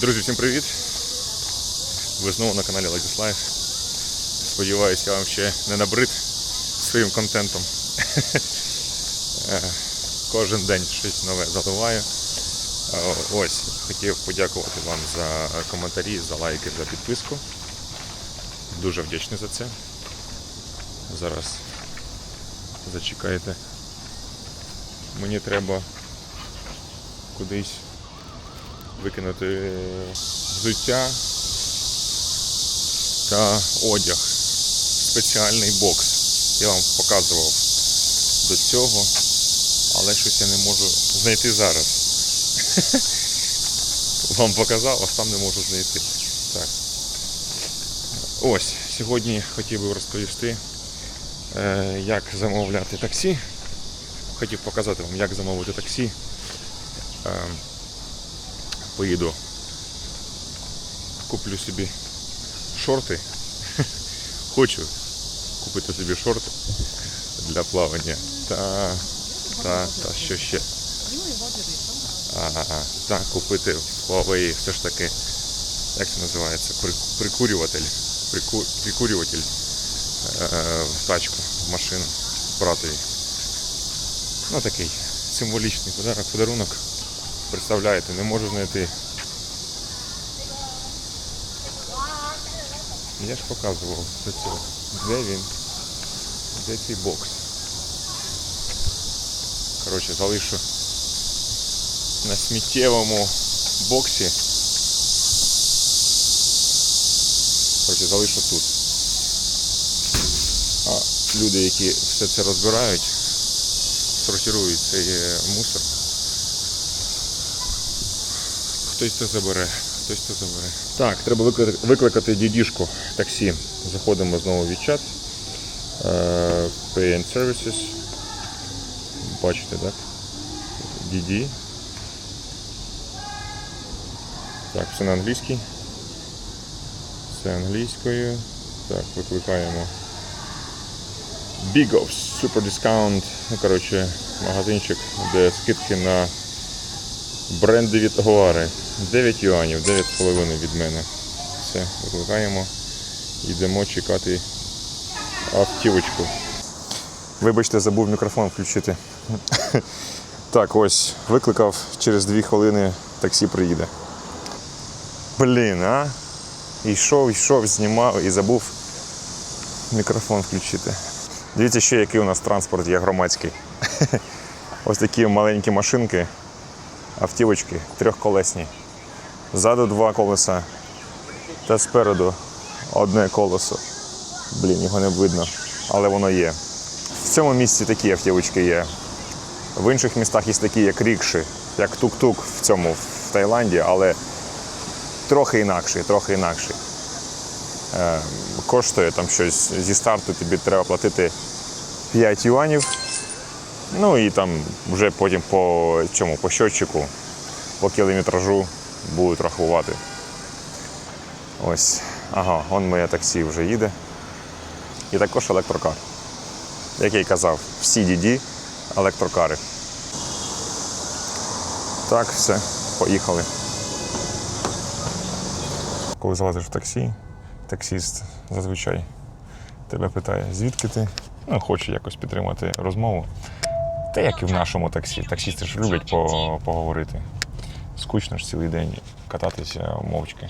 Друзі, всім привіт! Ви знову на каналі Ladies Life. Сподіваюсь, я вам ще не набрид своїм контентом. Е, Кожен день щось нове заливаю. Е, Ось, хотів подякувати вам за коментарі, за лайки, за підписку. Дуже вдячний за це. Зараз зачекайте. Мені треба кудись викинути взуття та одяг. Спеціальний бокс. Я вам показував до цього, але щось я не можу знайти зараз. Вам показав, а сам не можу знайти. Так. Ось, сьогодні хотів би розповісти, е, як замовляти таксі. Хотів показати вам, як замовити таксі. Поїду, куплю собі шорти. Хочу купити собі шорти для плавання. Та, та, та що ще? А, та купити в Huawei все ж таки, як це називається? При- Прикурюватель. Прику, прикурюватель е, в тачку, в машину, братові. Ну такий символічний подарок, подарунок. Представляєте, не можу знайти. Я ж показував цього. Де він? Де цей бокс? Коротше, залишу на сміттєвому боксі. Коротше, залишу тут. А люди, які все це розбирають, сортирують цей е, мусор. Хтось це забере, хтось це забере. Так, треба викликати, дідішку таксі. Заходимо знову в чат. Pay and Services. Бачите, так? DD. Так, все на англійській. Все англійською. Так, викликаємо. Big Super Discount. Ну, коротше, магазинчик, де скидки на брендові товари. 9 юанів, 9,5 від мене. Все, викликаємо. Йдемо чекати автівочку. Вибачте, забув мікрофон включити. Так, ось, викликав, через 2 хвилини таксі приїде. Блін, а? Йшов, йшов, знімав і забув мікрофон включити. Дивіться ще, який у нас транспорт є громадський. Ось такі маленькі машинки, автівочки, трьохколесні. Ззаду два колеса та спереду одне колесо. Блін, його не видно, але воно є. В цьому місці такі автівочки є. В інших містах є такі, як рікші, як тук-тук в цьому в Таїланді, але трохи інакший, трохи інакший. Е, коштує там щось зі старту, тобі треба платити 5 юанів. Ну і там вже потім по чому, по щотчику, по кілометражу будуть рахувати. Ось, ага, он моє таксі вже їде. І також електрокар. Як я й казав, всі DD електрокари. Так, все, поїхали. Коли залазиш в таксі, таксіст зазвичай тебе питає, звідки ти? Ну, хоче якось підтримати розмову. Та як і в нашому таксі. Таксісти ж люблять по- поговорити скучно ж цілий день кататися мовчки.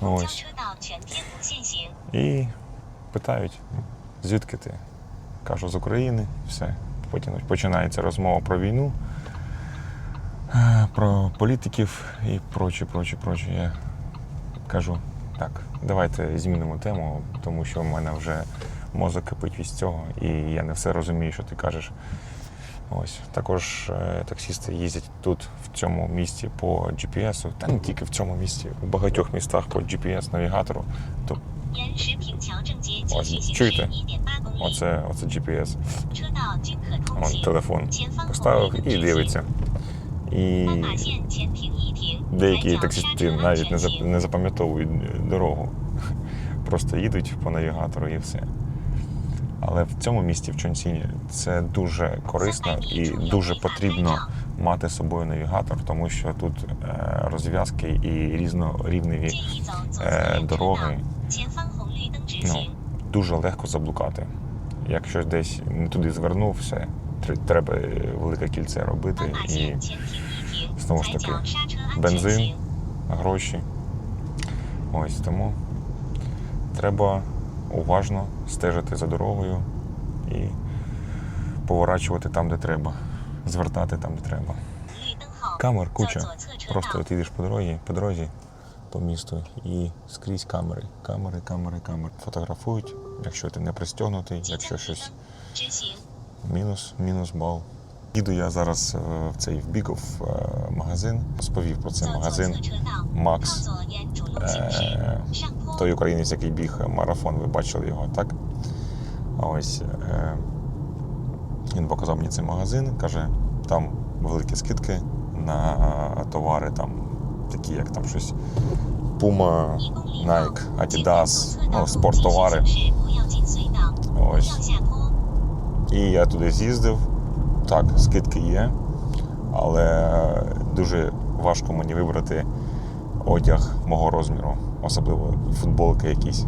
Ось. І питають, «Ну, звідки ти? Кажу, з України, все. Потім починається розмова про війну, про політиків і прочі, прочі, прочі. Я кажу, так, давайте змінимо тему, тому що в мене вже мозок кипить від цього, і я не все розумію, що ти кажеш. Ось також е, таксісти їздять тут в цьому місті по GPS, та не тільки в цьому місті, у багатьох містах по GPS-навігатору. То... Ось, чуєте? Оце, оце GPS. Вон телефон поставив і дивиться. І деякі таксісти навіть не запам'ятовують дорогу. Просто їдуть по навігатору і все. Але в цьому місті в Чонсіні це дуже корисно і дуже потрібно мати з собою навігатор, тому що тут е, розв'язки і різнорівневі е, дороги ну, дуже легко заблукати. Якщо десь не туди звернувся, треба велике кільце робити і знову ж таки бензин, гроші. Ось тому треба уважно стежити за дорогою і поворачувати там, де треба, звертати там, де треба. Камер куча. Просто от їдеш по дорозі, по дорозі по місту і скрізь камери. Камери, камери, камери. Фотографують, якщо ти не пристегнутий, якщо щось мінус, мінус бал. Їду я зараз е, в цей в бігов е, магазин, розповів про цей магазин Макс. Е, той українець, який біг марафон, ви бачили його, так? А Ось він показав мені цей магазин, каже, там великі скидки на товари, там такі, як там щось Puma, Nike, Adidas, ну, спорттовари. Ось. І я туди з'їздив. Так, скидки є, але дуже важко мені вибрати одяг мого розміру, особливо футболки якісь.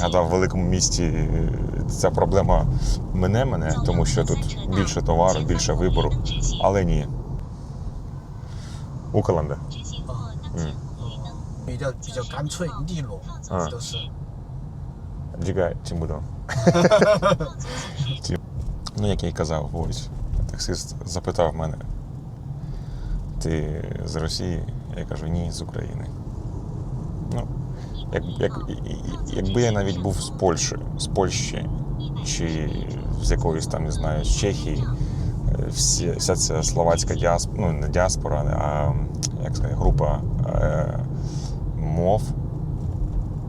Гадав, в великому місті е, ця проблема мене мене, тому що тут більше товару, більше вибору, але ні. У календа. Чекай, чим будемо. Ну, як я й казав, ось. Таксист запитав мене, ти з Росії? Я кажу, ні, з України. Ну, як, як, Якби я навіть був з Польщі, з Польщі чи з якоїсь там, не знаю, з Чехії, е, вся ця словацька діаспора, ну не діаспора, а як сказати, група е, мов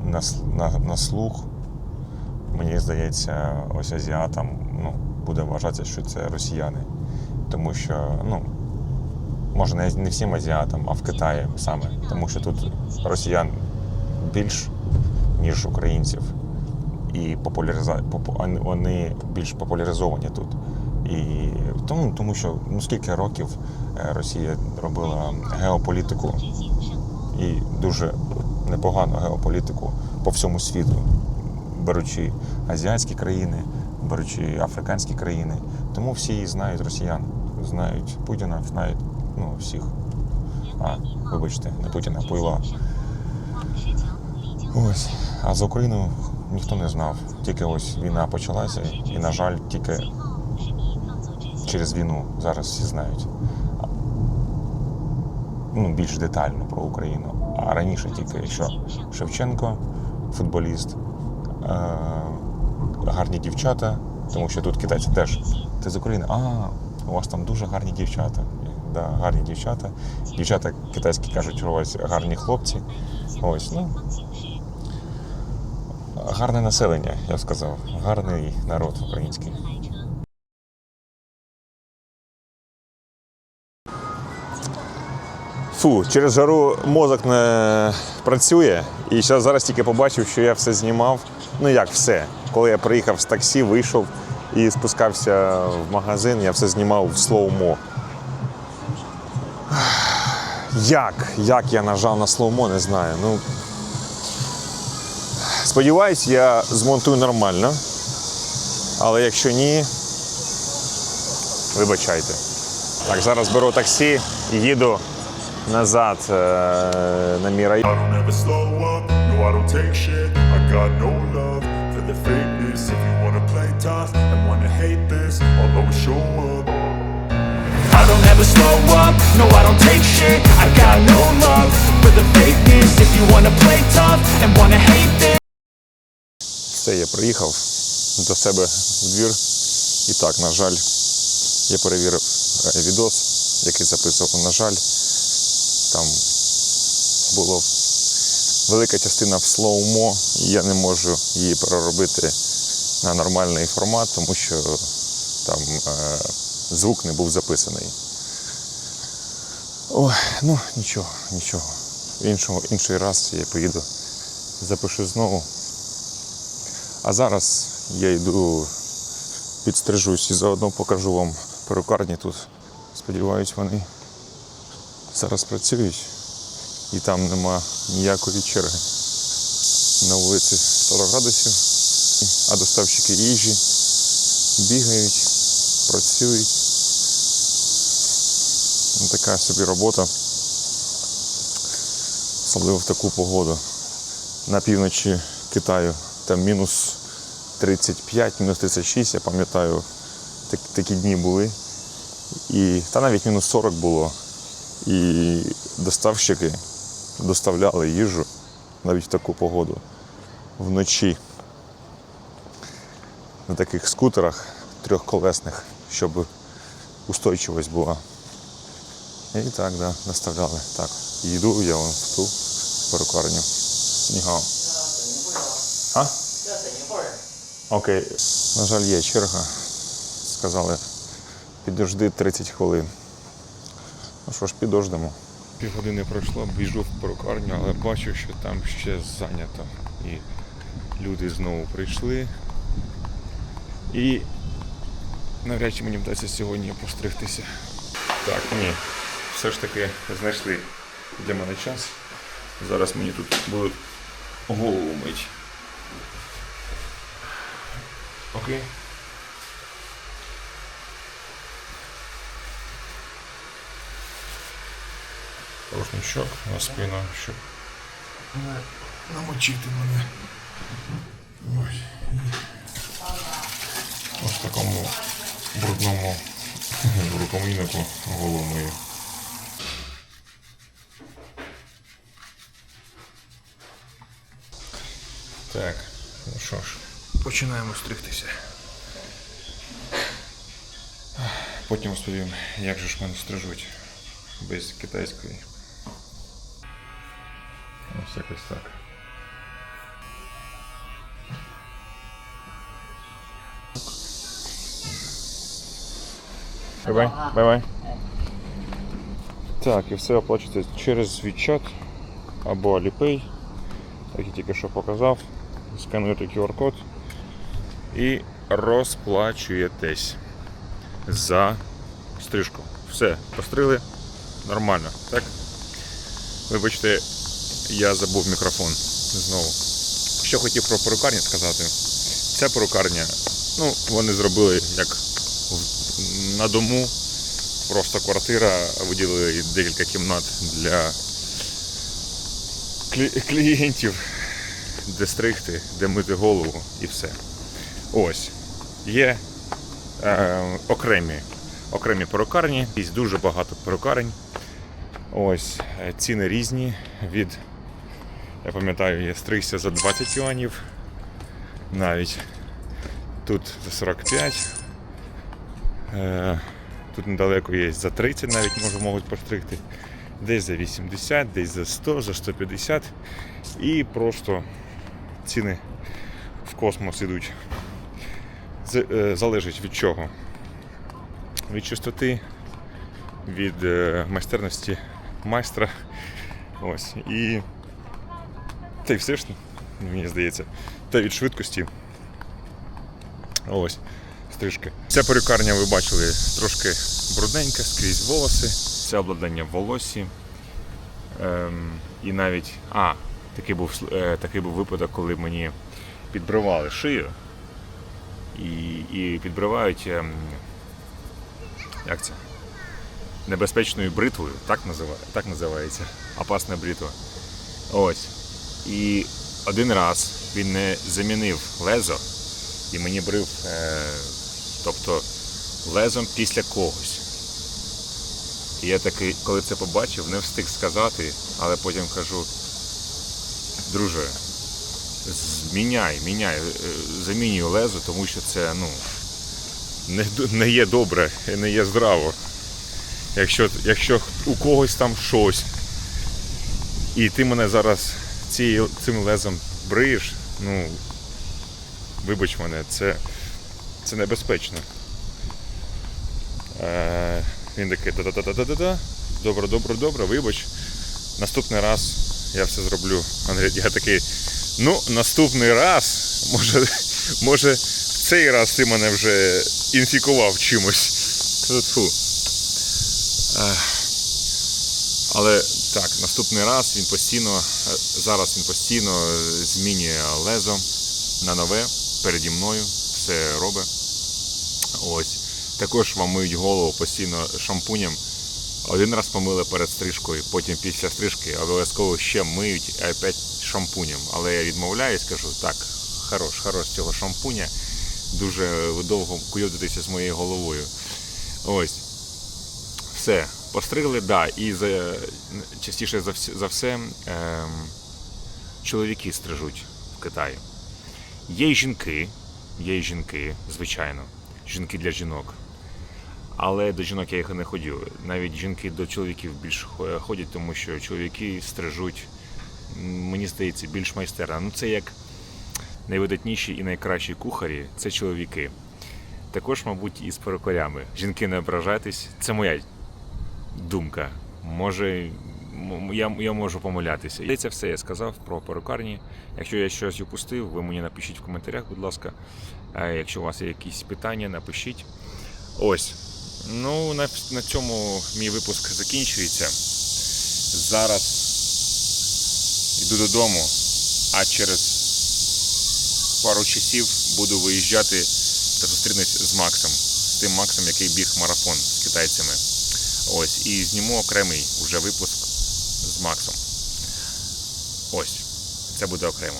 на, на, на слух, мені здається, ось азіатам. ну, буде вважати, що це росіяни. Тому що, ну, може, не не всім азіатам, а в Китаї саме. Тому що тут росіян більш, ніж українців. І популяриза... вони більш популяризовані тут. І тому, тому що ну скільки років е, Росія робила геополітику і дуже непогану геополітику по всьому світу, беручи азіатські країни беручи африканські країни. Тому всі її знають росіян, знають Путіна, знають ну, всіх. А, вибачте, не Путіна, Пойла. Ось. А за Україну ніхто не знав. Тільки ось війна почалася, і, на жаль, тільки через війну зараз всі знають. Ну, більш детально про Україну. А раніше тільки що Шевченко, футболіст. Е, гарні дівчата, тому що тут китайці теж ти з України. А, у вас там дуже гарні дівчата. Да, Гарні дівчата. Дівчата китайські кажуть, що у вас гарні хлопці. Ось, ну. Гарне населення, я б сказав, гарний народ український. Фу, через жару мозок не працює. І зараз тільки побачив, що я все знімав. Ну як все. Коли я приїхав з таксі, вийшов і спускався в магазин, я все знімав в слоумо. Як? Як я нажав на слоумо, не знаю. Ну, сподіваюсь, я змонтую нормально. Але якщо ні, вибачайте. Так, зараз беру таксі і їду назад е, на мій район. I don't ever slow up, no I don't take shit I got no love for the fakeness If you wanna play tough and wanna hate this I'll always show up I don't ever slow up, no I don't take shit I got no love for the fakeness If you wanna play tough and wanna hate this Все, я приїхав до себе в двір. І так, на жаль, я перевірив е, відос, який записував. На жаль, там було велика частина в слоумо, і я не можу її переробити на нормальний формат, тому що там е, звук не був записаний. Ой, ну нічого, нічого. Іншого, інший раз я поїду, запишу знову. А зараз я йду підстрижусь і заодно покажу вам перукарні тут Сподіваюсь, вони зараз працюють і там нема ніякої черги. На вулиці 40 градусів, а доставщики їжі бігають, працюють. Ну, така собі робота. Особливо в таку погоду. На півночі Китаю там мінус 35, мінус 36, я пам'ятаю, так- такі дні були. І, та навіть мінус 40 було. І доставщики доставляли їжу навіть в таку погоду вночі на таких скутерах трьохколесних, щоб устойчивість була. І так, да, доставляли. Так, йду я вон в ту перукарню. Нігао. А? Окей. На жаль, є черга. Сказали, підожди 30 хвилин. Що ж, підождемо. Півгодини пройшло, біжу в перукарню, але бачу, що там ще зайнято. І люди знову прийшли. І навряд чи мені вдасться сьогодні постригтися. Так, ні. Все ж таки знайшли для мене час. Зараз мені тут будуть голову мить. Окей. Рушничок на спину, щоб намочити мене. Ось. Ось в такому брудному рукомийнику голову мою. Так, ну що ж, починаємо стригтися. Потім розповім, як же ж мене стрижуть без китайської. Ось якось так. Бай-бай, бай-бай. Так, і все оплачується через WeChat або Alipay, як я тільки що показав. Скануєте QR-код і розплачуєтесь за стрижку. Все, постригли нормально, так? Вибачте, я забув мікрофон знову. Що хотів про перукарню сказати. Ця перукарня, ну, вони зробили як на дому. Просто квартира, виділили декілька кімнат для клієнтів, де стригти, де мити голову і все. Ось. Є е, окремі, окремі перукарні, є дуже багато перукарень. Ось е, ціни різні від, я пам'ятаю, я стригся за 20 юанів, навіть тут за 45. Е, Тут недалеко є за 30 навіть може, можуть постригти. Десь за 80, десь за 100, за 150. І просто ціни в космос ідуть. Е, Залежить від чого? Від чистоти, від е, майстерності майстра. Ось. І та й все ж, мені здається, та від швидкості. Ось, стрижки. Ця перукарня, ви бачили, трошки брудненька, скрізь волоси. Це обладнання в волосі. Ем, і навіть. А, такий був, е, такий був випадок, коли мені підбривали шию. І, і підбривають. ем, як це? Небезпечною бритвою, так, називає, так називається. Опасна бритва. Ось. І один раз він не замінив лезо і мені брив, е, тобто лезом після когось. І я таки, коли це побачив, не встиг сказати, але потім кажу, друже, зміняй, міняй, е, замінюй лезо, тому що це ну, не, не є добре, не є здраво. Якщо, якщо у когось там щось, і ти мене зараз цією, цим лезом бриєш, ну, вибач мене, це, це небезпечно. Е, він такий да-да-да-да-да-да. Добре, добре, добре, вибач. Наступний раз я все зроблю. Я такий, ну, наступний раз, може, може, в цей раз ти мене вже інфікував чимось. Фу. Але так, наступний раз він постійно, е, зараз він постійно е, змінює лезо на нове переді мною, все робить. Ось. Також вам миють голову постійно шампунем. Один раз помили перед стрижкою, потім після стрижки обов'язково ще миють і опять шампунем. Але я відмовляюсь, кажу, так, хорош, хорош цього шампуня. Дуже довго куйовдитеся з моєю головою. Ось. Все, постригли, да, і за, частіше за, вс- за все ем, чоловіки стрижуть в Китаї. Є й жінки, є й жінки, звичайно, жінки для жінок. Але до жінок я їх не ходю. Навіть жінки до чоловіків більш ходять, тому що чоловіки стрижуть, мені здається, більш майстерно. Ну це як найвидатніші і найкращі кухарі це чоловіки. Також, мабуть, і з перукарями. Жінки не ображайтесь, це моя думка. Може, я, я можу помилятися. І це все я сказав про перукарні. Якщо я щось упустив, ви мені напишіть в коментарях, будь ласка. А якщо у вас є якісь питання, напишіть. Ось. Ну, на, на цьому мій випуск закінчується. Зараз йду додому, а через пару часів буду виїжджати та зустрінусь з Максом, з тим Максом, який біг марафон з китайцями. Ось, і зніму окремий уже випуск з Максом. Ось, це буде окремо.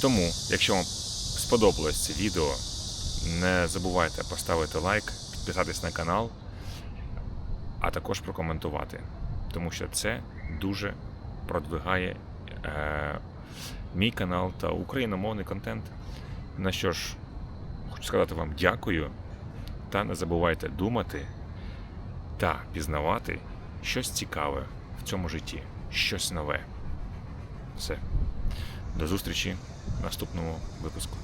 Тому, якщо вам сподобалось це відео, не забувайте поставити лайк, підписатись на канал, а також прокоментувати. Тому що це дуже продвигає е, мій канал та україномовний контент. На що ж, хочу сказати вам дякую. Та не забувайте думати та пізнавати щось цікаве в цьому житті, щось нове. Все. До зустрічі в наступному випуску.